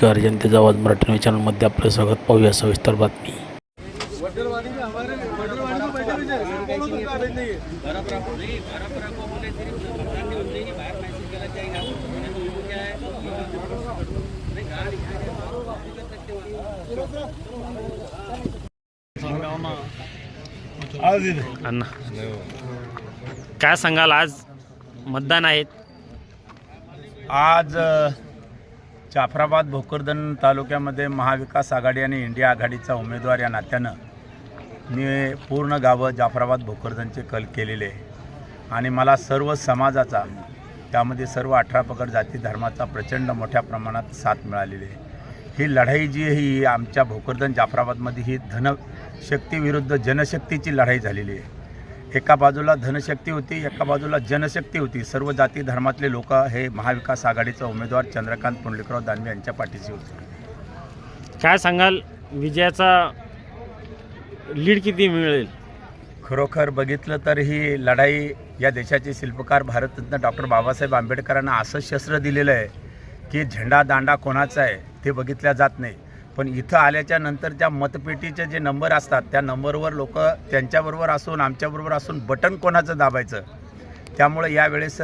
नमस्कार जनतेचा आवाज मराठी न्यूज चॅनलमध्ये आपलं स्वागत. पाहूया सविस्तर बातमी. वडरवाड़ी में हमारे वडरवाड़ी में बैठे हुए थे बोलो तो क्या अण्णा सांगाल? आज मतदान आहेत आज जाफराबाद भोकरदन तालुक्यामध्ये महाविकास आघाडी आणि इंडिया आघाडीचा उमेदवार या नात्यानं मी पूर्ण गावं जाफराबाद भोकरदनचे कल केलेले आहे. आणि मला सर्व समाजाचा त्यामध्ये सर्व अठरा पकड जाती धर्माचा प्रचंड मोठ्या प्रमाणात साथ मिळालेली आहे. ही लढाई जी ही आमच्या भोकरदन जाफराबादमध्ये ही धनशक्तीविरुद्ध जनशक्तीची लढाई झालेली आहे. एका बाजूला धनशक्ती होती एका बाजूला जनशक्ती होती. सर्व जाती धर्मातले लोक हे महाविकास आघाडीचा उमेदवार चंद्रकांत पुंडलिकराव दानवे यांच्या पाठीशी होते. काय सांगाल? विजयाचा लीड किती मिळेल? खरोखर बघितलं तर ही लढाई या देशाचे शिल्पकार भारतरत्न डॉक्टर बाबासाहेब आंबेडकरांना असं शस्त्र दिलेलं आहे की झेंडा दांडा कोणाचा आहे ते बघितल्या जात नाही. पण इथं आल्याच्यानंतर त्या मतपेटीचे जे नंबर असतात त्या नंबरवर लोक त्यांच्याबरोबर असून आमच्याबरोबर असून बटन कोणाचं दाबायचं? त्यामुळे यावेळेस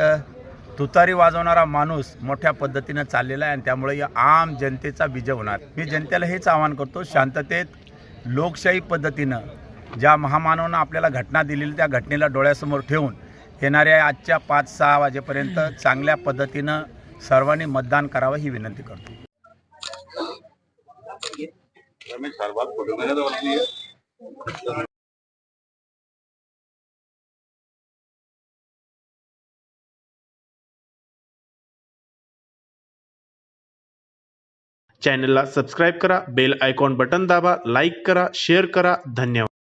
तुतारी वाजवणारा माणूस मोठ्या पद्धतीनं चाललेला आहे आणि त्यामुळे या आम जनतेचा विजय होणार. मी जनतेला हेच आवाहन करतो शांततेत लोकशाही पद्धतीनं ज्या महामानवानं आपल्याला घटना दिलेली त्या घटनेला डोळ्यासमोर ठेवून येणाऱ्या आजच्या पाच सहा वाजेपर्यंत चांगल्या पद्धतीनं सर्वांनी मतदान करावं ही विनंती करतो. चॅनलला सबस्क्राईब करा बेल आयकॉन बटन दाबा लाईक करा शेअर करा धन्यवाद.